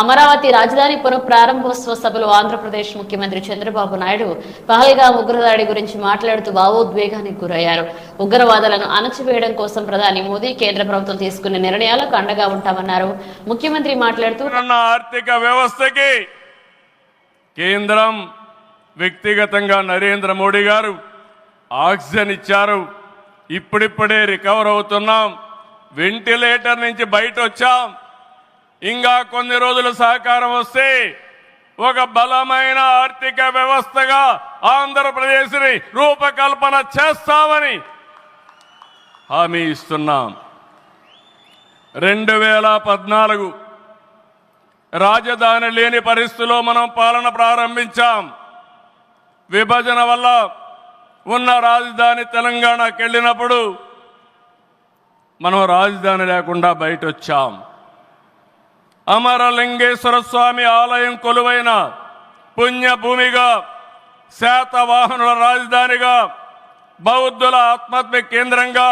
అమరావతి రాజధాని పునఃప్రారంభోత్సవ సభలో ఆంధ్రప్రదేశ్ ముఖ్యమంత్రి చంద్రబాబు నాయుడు పహల్గా ఉగ్రదాడి గురించి మాట్లాడుతూ భావోద్వేగానికి గురయ్యారు. ఉగ్రవాదులను అణచివేయడం కోసం ప్రధాని మోదీ కేంద్ర ప్రభుత్వం తీసుకునే నిర్ణయాలకు అండగా ఉంటామన్నారు. ముఖ్యమంత్రి మాట్లాడుతూ ఆర్థిక వ్యవస్థకి కేంద్రం వ్యక్తిగతంగా నరేంద్ర మోడీ గారు ఆక్సిజన్ ఇచ్చారు. ఇప్పుడిప్పుడే రికవర్ అవుతున్నాం. వెంటిలేటర్ నుంచి బయట వచ్చాం ఇంకా కొన్ని రోజులు సహకారం వస్తే ఒక బలమైన ఆర్థిక వ్యవస్థగా ఆంధ్రప్రదేశ్ని రూపకల్పన చేస్తామని హామీ ఇస్తున్నాం. రెండు వేల పద్నాలుగు రాజధాని లేని పరిస్థితిలో మనం పాలన ప్రారంభించాం. విభజన వల్ల ఉన్న రాజధాని తెలంగాణకి వెళ్ళినప్పుడు మనం రాజధాని లేకుండా బయట వచ్చాం అమరలింగేశ్వర స్వామి ఆలయం కొలువైన పుణ్యభూమిగా శాతవాహనుల రాజధానిగా బౌద్ధుల ఆత్మహత్య కేంద్రంగా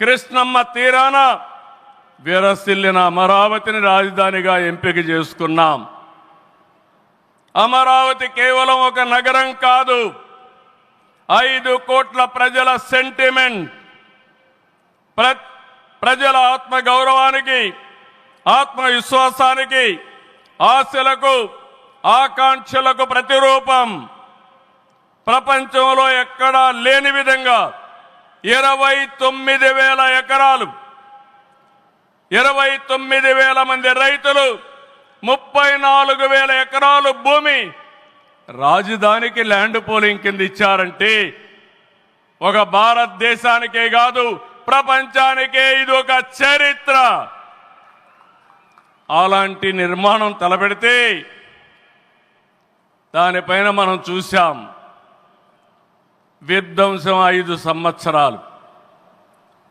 కృష్ణమ్మ తీరాన విరసిల్లిన అమరావతిని రాజధానిగా ఎంపిక చేసుకున్నాం. అమరావతి కేవలం ఒక నగరం కాదు ఐదు కోట్ల ప్రజల సెంటిమెంట్ ప్ర ప్రజల ఆత్మ గౌరవానికి ఆత్మవిశ్వాసానికి ఆశలకు ఆకాంక్షలకు ప్రతిరూపం. ప్రపంచంలో ఎక్కడా లేని విధంగా ఇరవై తొమ్మిది వేల ఎకరాలు ఇరవై తొమ్మిది వేల మంది రైతులు ముప్పై నాలుగు వేల ఎకరాలు భూమి రాజధానికి ల్యాండ్ పోలింగ్ కింద ఇచ్చారంటే ఒక భారతదేశానికే కాదు ప్రపంచానికే ఇది ఒక చరిత్ర. అలాంటి నిర్మాణం తలపెడితే దానిపైన మనం చూశాం విధ్వంసం ఐదు సంవత్సరాలు.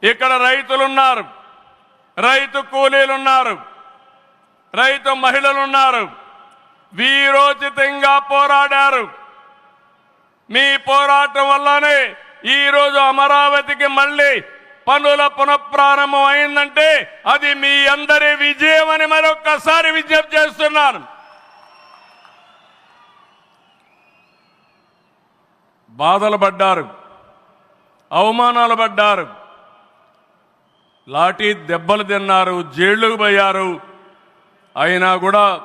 ఇక్కడ రైతులున్నారు. రైతు కూలీలున్నారు. రైతు మహిళలున్నారు. వీరోచితంగా పోరాడారు. మీ పోరాటం వల్లనే ఈరోజు అమరావతికి మళ్ళీ పనుల పునఃప్రారంభం అయిందంటే అది మీ అందరి విజయం అని మరొక్కసారి విజ్ఞప్తి చేస్తున్నాను. బాధలు పడ్డారు. అవమానాలు పడ్డారు. లాఠీ దెబ్బలు తిన్నారు. జైళ్ళకు పోయారు. అయినా కూడా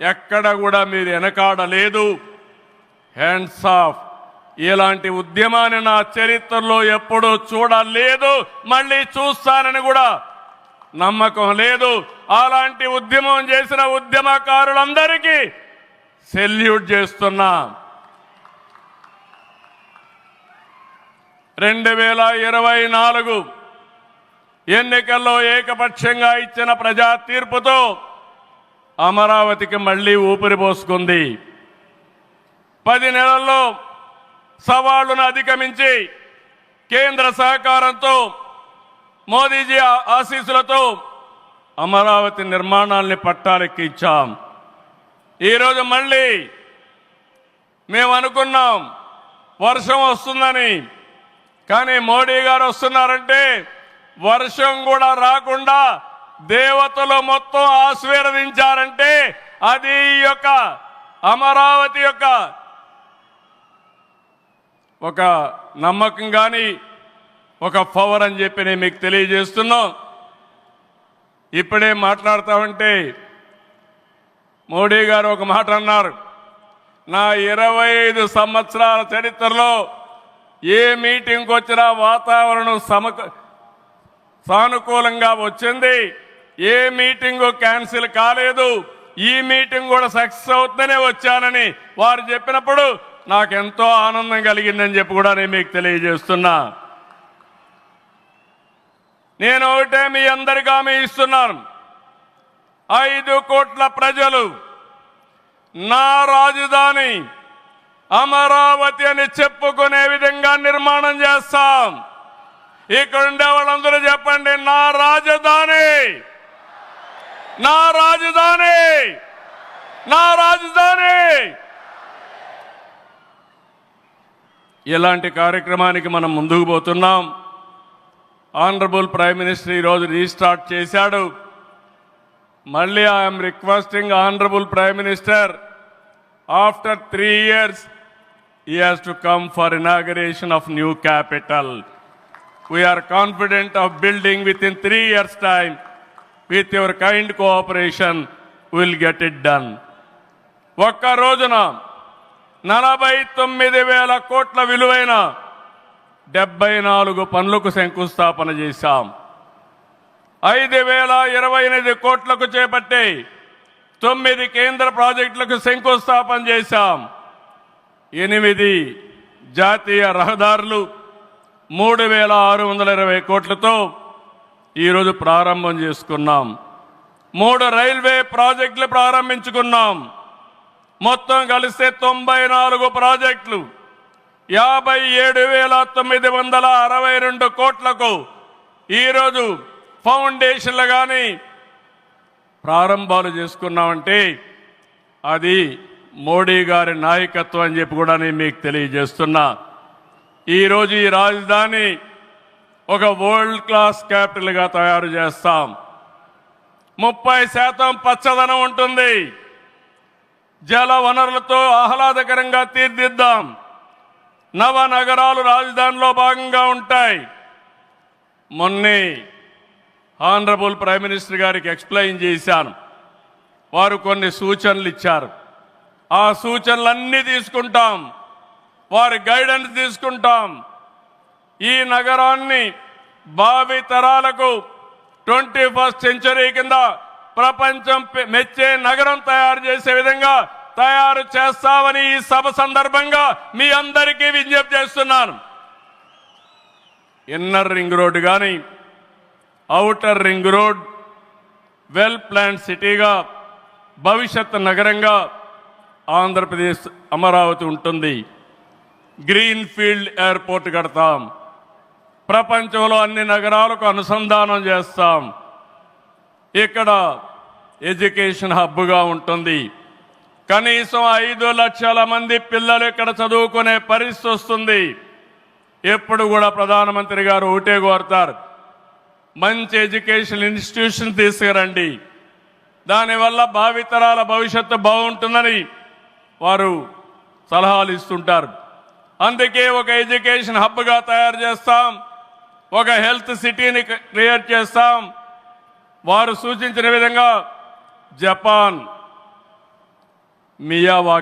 ఎక్కడ కూడా మీరు వెనకాడలేదు. హ్యాండ్స్ ఆఫ్ ఇలాంటి ఉద్యమాన్ని నా చరిత్రలో ఎప్పుడూ చూడలేదు మళ్ళీ చూస్తానని కూడా నమ్మకం లేదు. అలాంటి ఉద్యమం చేసిన ఉద్యమకారులందరికీ సెల్యూట్ చేస్తున్నా. రెండు వేల ఇరవై నాలుగు ఎన్నికల్లో ఏకపక్షంగా ఇచ్చిన ప్రజా తీర్పుతో అమరావతికి మళ్ళీ ఊపిరి పోసుకుంది. పది నెలల్లో సవాళ్ళను అధిగమించి కేంద్ర సహకారంతో మోదీజీ ఆ- ఆశీస్సులతో అమరావతి నిర్మాణాల్ని పట్టాలెక్కించాం. ఈరోజు మళ్ళీ మేము అనుకున్నాం వర్షం వస్తుందని. కానీ మోడీ గారు వస్తున్నారంటే వర్షం కూడా రాకుండా దేవతలు మొత్తం ఆశీర్వదించారంటే అది ఈ యొక్క అమరావతి యొక్క ఒక నమ్మకం కానీ ఒక పవర్ అని చెప్పి నేను మీకు తెలియజేస్తున్నాం. ఇప్పుడే మాట్లాడతామంటే మోడీ గారు ఒక మాట అన్నారు. నా ఇరవై ఐదు సంవత్సరాల చరిత్రలో ఏ మీటింగ్కి వచ్చినా వాతావరణం సమక సానుకూలంగా వచ్చింది. ఏ మీటింగ్ క్యాన్సిల్ కాలేదు. ఈ మీటింగ్ కూడా సక్సెస్ అవుతుందనే వచ్చానని వారు చెప్పినప్పుడు నాకెంతో ఆనందం కలిగిందని చెప్పి కూడా నేను మీకు తెలియజేస్తున్నా. నేను ఒకటే మీ అందరికీ హామీ ఇస్తున్నాను. ఐదు కోట్ల ప్రజలు నా రాజధాని అమరావతి అని చెప్పుకునే విధంగా నిర్మాణం చేస్తాం. ఇక్కడ ఉండే వాళ్ళందరూ చెప్పండి నా రాజధాని! నా రాజధాని! నా రాజధాని! ఎలాంటి కార్యక్రమానికి మనం ముందుకు పోతున్నాం. ఆనరబుల్ ప్రైమ్ మినిస్టర్ ఈరోజు రీస్టార్ట్ చేశాడు. మళ్ళీ I'm requesting honourable prime minister after three years he has to come for inauguration of new capital we're confident of building with in three years time with your kind cooperation will get it done ఒక్క రోజున నలభై తొమ్మిది వేల కోట్ల విలువైన డెబ్బై నాలుగు పనులకు శంకుస్థాపన చేశాం. ఐదు వేల ఇరవై ఎనిమిది కోట్లకు చేపట్టి తొమ్మిది కేంద్ర ప్రాజెక్టులకు శంకుస్థాపన చేశాం. ఎనిమిది జాతీయ రహదారులు మూడు వేల ఆరు వందల ఇరవై కోట్లతో ఈరోజు ప్రారంభం చేసుకున్నాం. మూడు రైల్వే ప్రాజెక్టులు ప్రారంభించుకున్నాం. మొత్తం కలిస్తే తొంభై నాలుగు ప్రాజెక్టులు. యాభై ఏడు వేల తొమ్మిది వందల అరవై రెండు కోట్లకు ఈరోజు ఫౌండేషన్లు కానీ ప్రారంభాలు చేసుకున్నామంటే అది మోడీ గారి నాయకత్వం అని చెప్పి కూడా నేను మీకు తెలియజేస్తున్నా. ఈరోజు ఈ రాజధాని ఒక వరల్డ్ క్లాస్ క్యాపిటల్గా తయారు చేస్తాం. ముప్పై శాతం పచ్చదనం ఉంటుంది. జల వనరులతో ఆహ్లాదకరంగా తీర్దిద్దాం. నవ నగరాలు రాజధానిలో భాగంగా ఉంటాయి. మొన్నే ఆనరబుల్ ప్రైమ్ మినిస్టర్ గారికి ఎక్స్ప్లెయిన్ చేశాను. వారు కొన్ని సూచనలు ఇచ్చారు. ఆ సూచనలన్నీ తీసుకుంటాం. వారి గైడెన్స్ తీసుకుంటాం. ఈ నగరాన్ని భావి తరాలకు ట్వంటీ ఫస్ట్ సెంచరీ కింద ప్రపంచం పె- మెచ్చే నగరం తయారు చేసే విధంగా తయారు చేస్తామని ఈ సభ సందర్భంగా మీ అందరికీ విజ్ఞప్తి చేస్తున్నాను. ఇన్నర్ రింగ్ రోడ్ కానీ outer ring road well plan సిటీగా భవిష్యత్ నగరంగా ఆంధ్రప్రదేశ్ అమరావతి ఉంటుంది. గ్రీన్ ఫీల్డ్ ఎయిర్పోర్ట్ కడతాం. ప్రపంచంలో అన్ని నగరాలకు అనుసంధానం చేస్తాం. ఇక్కడ ఎడ్యుకేషన్ హబ్గా ఉంటుంది. కనీసం ఐదు లక్షల మంది పిల్లలు ఇక్కడ చదువుకునే పరిస్థితి వస్తుంది. ఎప్పుడు కూడా ప్రధానమంత్రి గారు ఒకటే కోరుతారు. మంచి ఎడ్యుకేషన్ ఇన్స్టిట్యూషన్ తీసుకురండి. దానివల్ల భావితరాల భవిష్యత్తు బాగుంటుందని వారు సలహాలు ఇస్తుంటారు. అందుకే ఒక ఎడ్యుకేషన్ హబ్గా తయారు చేస్తాం. ఒక హెల్త్ సిటీని క్రియేట్ చేస్తాం. వారు సూచించిన విధంగా జపాన్ మియావా